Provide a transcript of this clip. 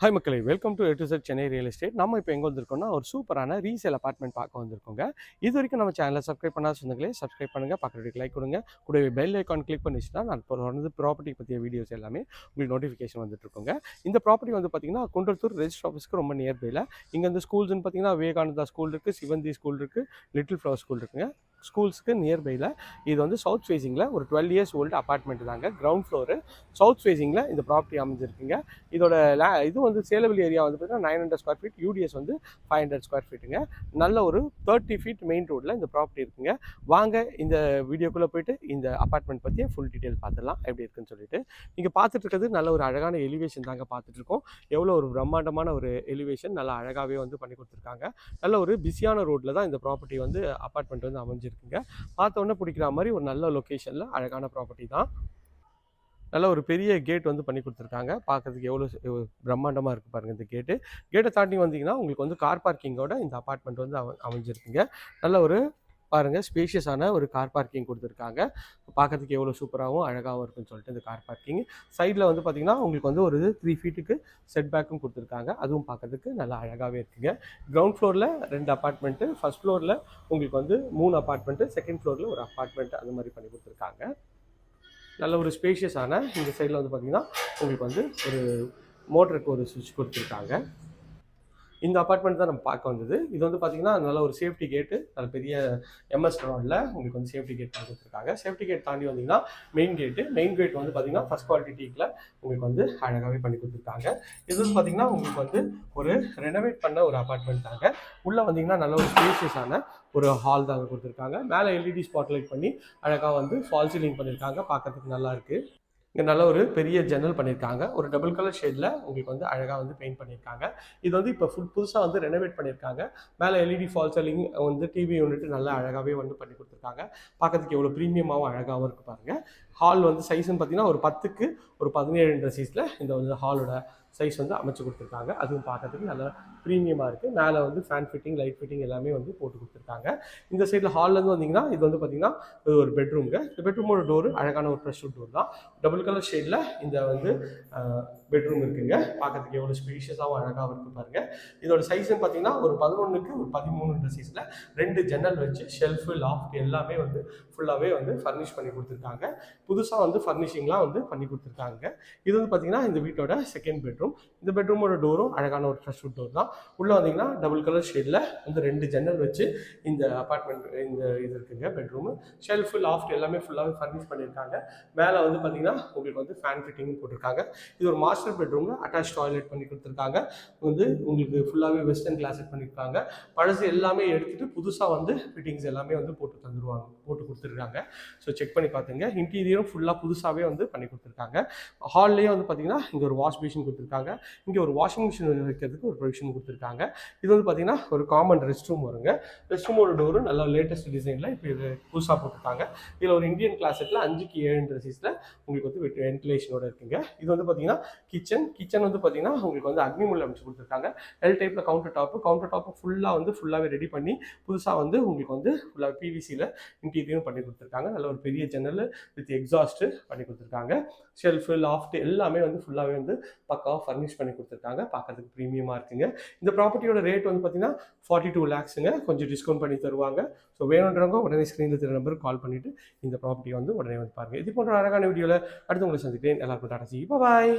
Hi மக்களை welcome to எட்டு செட் சென்னை ரியல் எஸ்டேட் நம்ம இப்போ எங்கே வந்திருக்கோம்னா ஒரு சூப்பரான ரீசேல் அபார்ட்மெண்ட் பார்க்க வந்திருக்கோங்க. இது வரைக்கும் நம்ம சேனலை சப்ஸ்கிரைப் பண்ணாத சொந்தங்களே சப்ஸ்கிரைப் பண்ணுங்கள் பக்கத்துக்கு லைக் கொடுங்க. கூடவே பெல் ஐக்கான் கிளிக் பண்ணிச்சுன்னா நான் தொடர்ந்து வந்து ப்ராப்பர்ட்டி பற்றிய வீடியோஸ் எல்லாமே உங்களுக்கு நோட்டிஃபிகேஷன் வந்துட்டுருக்கோங்க இந்த ப்ராப்பர்ட்டி வந்து பார்த்திங்கன்னா குன்றத்தூர் ரெஜிஸ்டர் ஆஃபீஸ்க்கு ரொம்ப நியர்பையில் இங்கே வந்து ஸ்கூல்ஸ்னு பார்த்தீங்கன்னா விவேகானந்தா ஸ்கூல் இருக்குது சிவந்தி ஸ்கூல் இருக்குது லிட்டில் ஃப்ளவர் ஸ்கூல் இருக்குங்க. ஸ்கூல்ஸ்க்கு நியர்பையில் இது வந்து சவுத் ஃபேஸிங்கில் ஒரு டுவெல் இயர்ஸ் ஓல்டு அப்பார்ட்மெண்ட் தாங்க. கிரவுண்ட் ஃப்ளோரு சவுத் ஃபேஸிங்கில் இந்த ப்ராப்பர்ட்டி அமைஞ்சிருக்குங்க. இதோட லே இது வந்து சேலபிள் ஏரியா வந்து பார்த்தீங்கன்னா nine hundred square feet UDS வந்து ஃபைவ் ஹண்ட்ரட் ஸ்கொயர் ஃபீட்டுங்க நல்ல ஒரு தேர்ட்டி ஃபீட் மெயின் ரோட்டில் இந்த ப்ராப்பர்ட்டி இருக்குங்க. வாங்க இந்த வீடியோக்குள்ளே போயிட்டு இந்த அப்பார்ட்மெண்ட் பற்றியே ஃபுல் டீட்டெயில் பார்த்துடலாம் எப்படி இருக்குன்னு சொல்லிட்டு. நீங்கள் பார்த்துட்டு இருக்கிறது நல்ல ஒரு அழகான எலிவேஷன் தாங்க பார்த்துட்டு இருக்கோம் எவ்வளோ ஒரு பிரம்மாண்டமான ஒரு எலிவேஷன் நல்லா அழகாகவே வந்து பண்ணி கொடுத்துருக்காங்க. நல்ல ஒரு பிஸியான ரோட்டில் தான் இந்த ப்ராப்பர்ட்டி வந்து அப்பார்ட்மெண்ட் வந்து அமைஞ்சிருக்குங்க பார்த்த உடனே பிடிக்கிற மாதிரி ஒரு நல்ல லொக்கேஷனில் அழகான ப்ராப்பர்ட்டி தான். நல்ல ஒரு பெரிய கேட் வந்து பண்ணி கொடுத்துருக்காங்க. பார்க்கறதுக்கு எவ்வளோ பிரம்மாண்டமாக இருக்குது பாருங்கள் இந்த கேட்டு கேட்டை தாண்டி வந்தீங்கன்னா உங்களுக்கு வந்து கார் பார்க்கிங்கோட இந்த அப்பார்ட்மெண்ட் வந்து அமைஞ்சிருக்குங்க. நல்ல ஒரு பாருங்கள் ஸ்பேஷியஸான ஒரு கார் பார்க்கிங் கொடுத்துருக்காங்க. பார்க்கறதுக்கு எவ்வளோ சூப்பராகவும் அழகாகவும் இருக்குன்னு சொல்லிட்டு இந்த கார் பார்க்கிங். சைடில் வந்து பார்த்திங்கன்னா உங்களுக்கு வந்து ஒரு த்ரீ ஃபீட்டுக்கு செட் பேக்கும் கொடுத்துருக்காங்க. அதுவும் பார்க்கறதுக்கு நல்லா அழகாகவே இருக்குங்க. கிரவுண்ட் ஃப்ளோரில் ரெண்டு அப்பார்ட்மெண்ட்டு ஃபஸ்ட் ஃப்ளோரில் உங்களுக்கு வந்து மூணு அப்பார்ட்மெண்ட்டு செகண்ட் ஃப்ளோரில் ஒரு அப்பார்ட்மெண்ட் அந்த மாதிரி பண்ணி கொடுத்துருக்காங்க. நல்ல ஒரு ஸ்பேஷியஸான இந்த சைடில் வந்து பார்த்திங்கன்னா உங்களுக்கு வந்து ஒரு மோட்டருக்கு ஒரு சுவிட்ச் கொடுத்துருக்காங்க. இந்த அப்பார்ட்மெண்ட் தான் நம்ம பார்க்க வந்தது. இது வந்து பார்த்திங்கன்னா நல்ல ஒரு சேஃப்டி கேட்டு நல்ல பெரிய எம்எஸ் ரோடில் உங்களுக்கு வந்து சேஃப்டி கேட் கொடுத்துருக்காங்க. சேஃப்டி கேட் தாண்டி வந்தீங்கன்னா மெயின் கேட்டு மெயின் கேட் வந்து பார்த்திங்கன்னா ஃபஸ்ட் குவாலிட்டி டீக்கில் உங்களுக்கு வந்து அழகாகவே பண்ணி கொடுத்துருக்காங்க. இது வந்து பார்த்திங்கன்னா உங்களுக்கு வந்து ஒரு ரெனோவேட் பண்ண ஒரு அப்பார்ட்மெண்ட் தாங்க. உள்ளே வந்தீங்கன்னா நல்ல ஒரு ஸ்பேஷியஸான ஒரு ஹால் தாங்க கொடுத்துருக்காங்க. மேலே எல்இடி ஸ்பாட் லைட் பண்ணி அழகாக வந்து ஃபால் சீலிங் பண்ணியிருக்காங்க பார்க்கறதுக்கு நல்லா இருக்குது இங்கே நல்ல ஒரு பெரிய ஜன்னல் பண்ணியிருக்காங்க ஒரு டபுள் கலர் ஷேடில் உங்களுக்கு வந்து அழகாக வந்து பெயிண்ட் பண்ணியிருக்காங்க இது வந்து இப்போ ஃபுல் புதுசாக வந்து ரெனோவேட் பண்ணியிருக்காங்க மேலே எல்இடி ஃபால் செல்லிங் வந்து டிவி யூனிட் நல்லா அழகாகவே வந்து பண்ணி கொடுத்துருக்காங்க. பார்க்கறதுக்கு எவ்வளோ ப்ரீமியமாகவும் அழகாகவும் இருக்குது பாருங்கள் ஹால் வந்து சைஸ்ன்னு பார்த்தீங்கன்னா ஒரு பத்துக்கு ஒரு பதினேழுன்ற சைஸில் இந்த வந்து ஹாலோட சைஸ் வந்து அமைச்சு கொடுத்துருக்காங்க. அதுவும் பார்க்கறதுக்கு நல்லா ப்ரீமியமாக இருக்குது மேலே வந்து ஃபேன் ஃபிட்டிங் லைட் ஃபிட்டிங் எல்லாமே வந்து போட்டு கொடுத்துருக்காங்க. இந்த சைடில் ஹால்லேருந்து வந்தீங்கன்னா இது வந்து பார்த்தீங்கன்னா இது ஒரு பெட்ரூம்ங்க இந்த பெட்ரூமோட டோர் அழகான ஒரு ப்ரெஷ் டோர் தான். டபுள் கலர் ஷேடில் இந்த வந்து பெட்ரூம் இருக்குங்க. பார்க்கறதுக்கு எவ்வளோ ஸ்பேஷியஸாகவும் அழகாகவும் இருக்குது பாருங்கள் இதோட சைஸ்ன்னு பார்த்தீங்கன்னா ஒரு பதினொன்றுக்கு ஒரு பதிமூணுன்ற சைஸில் ரெண்டு ஜன்னல் வச்சு ஷெல்ஃபு லாஃப்ட் எல்லாமே வந்து ஃபுல்லாகவே வந்து ஃபர்னிஷ் பண்ணி கொடுத்துருக்காங்க. புதுசாக வந்து ஃபர்னிஷிங்லாம் வந்து பண்ணி கொடுத்துருக்காங்க. இது வந்து பார்த்தீங்கன்னா இந்த வீட்டோட செகண்ட் பெட்ரூம் இந்த பெட்ரூமோட டோரும் அழகான ஒரு ஃப்ரெஷ் டோர் தான். உள்ளே வந்தீங்கன்னா டபுள் கலர் ஷேடில் வந்து ரெண்டு ஜன்னல் வச்சு இந்த அப்பார்ட்மெண்ட் இந்த இது இருக்குங்க பெட்ரூமு ஷெல்ஃபு லாஃப்ட் எல்லாமே ஃபுல்லாகவே ஃபர்னிஷ் பண்ணியிருக்காங்க. மேலே வந்து பார்த்தீங்கன்னா உங்களுக்கு வந்து ஃபேன் ஃபிட்டிங் போட்டிருக்காங்க. இது ஒரு மாஸ்டர் பெட்ரூமில் அட்டாச் டாய்லெட் பண்ணி கொடுத்துருக்காங்க. வந்து உங்களுக்கு ஃபுல்லாகவே வெஸ்டர்ன் கிளாஸட் பண்ணியிருக்காங்க பழசு எல்லாமே எடுத்துகிட்டு புதுசாக வந்து ஃபிட்டிங்ஸ் எல்லாமே வந்து போட்டு தந்துடுவாங்க போட்டு கொடுத்துருக்காங்க. ஸோ செக் பண்ணி பார்த்துங்க இன்டீரியரும் ஃபுல்லாக புதுசாகவே வந்து பண்ணி கொடுத்துருக்காங்க. ஹால்லேயே வந்து பார்த்தீங்கன்னா இங்கே ஒரு வாஷ் மிஷின் கொடுத்துருக்காங்க. இங்கே ஒரு வாஷிங் மிஷின் வைக்கிறதுக்கு ஒரு ப்ரொவிஷன் கொடுத்துருக்காங்க. இது வந்து பார்த்தீங்கன்னா ஒரு காமன் ரெஸ்ட் ரூம் வருங்க. ரெஸ்ட் ரூமோட டோரும் நல்லா லேட்டஸ்ட் டிசைனில் இப்போ இது புதுசாக போட்டிருக்காங்க. இதில் ஒரு இந்தியன் கிளாஸெட்டில் அஞ்சுக்கு ஏழுன்ற சீஸில் உங்களுக்கு வந்து வென்டிலேஷனோட இருக்குங்க. இது வந்து பார்த்தீங்கன்னா கிச்சன் கிச்சன் வந்து பார்த்தீங்கன்னா உங்களுக்கு வந்து அக்னிமுள்ள அமைச்சு கொடுத்துருக்காங்க. எல் டைப்பில் கவுண்டர் டாப்பு கவுண்டர் டாப்பு ஃபுல்லாக வந்து ஃபுல்லாகவே ரெடி பண்ணி புதுசாக வந்து உங்களுக்கு வந்து ஃபுல்லாக பிவிசியில் இன்டீரியரும் பண்ணி கொடுத்துருக்காங்க. நல்ல ஒரு பெரிய ஜன்னல் வித் எக்ஸாஸ்ட்டு பண்ணி கொடுத்துருக்காங்க. ஷெல்ஃபு லாஃப்ட் எல்லாமே வந்து ஃபுல்லாகவே வந்து பக்காவாக ஃபர்னிஷ் பண்ணி கொடுத்துருக்காங்க. பார்க்கறதுக்கு ப்ரீமியமாக இருக்குங்க. இந்த ப்ராப்பர்ட்டியோட ரேட் வந்து பார்த்தீங்கன்னா ஃபார்ட்டி டூ லேக்ஸுங்க கொஞ்சம் டிஸ்கவுண்ட் பண்ணி தருவாங்க. ஸோ வேணுன்றவங்க உடனே ஸ்க்ரீனில் திரு நம்பருக்கு கால் பண்ணிவிட்டு இந்த ப்ராப்பர்ட்டியை வந்து உடனே வந்து பாருங்கள் இது போன்ற அழகான வீடியோவில் அடுத்து உங்களை சந்திக்கிறேன். எல்லாருக்கும் டாடா சி. பாய்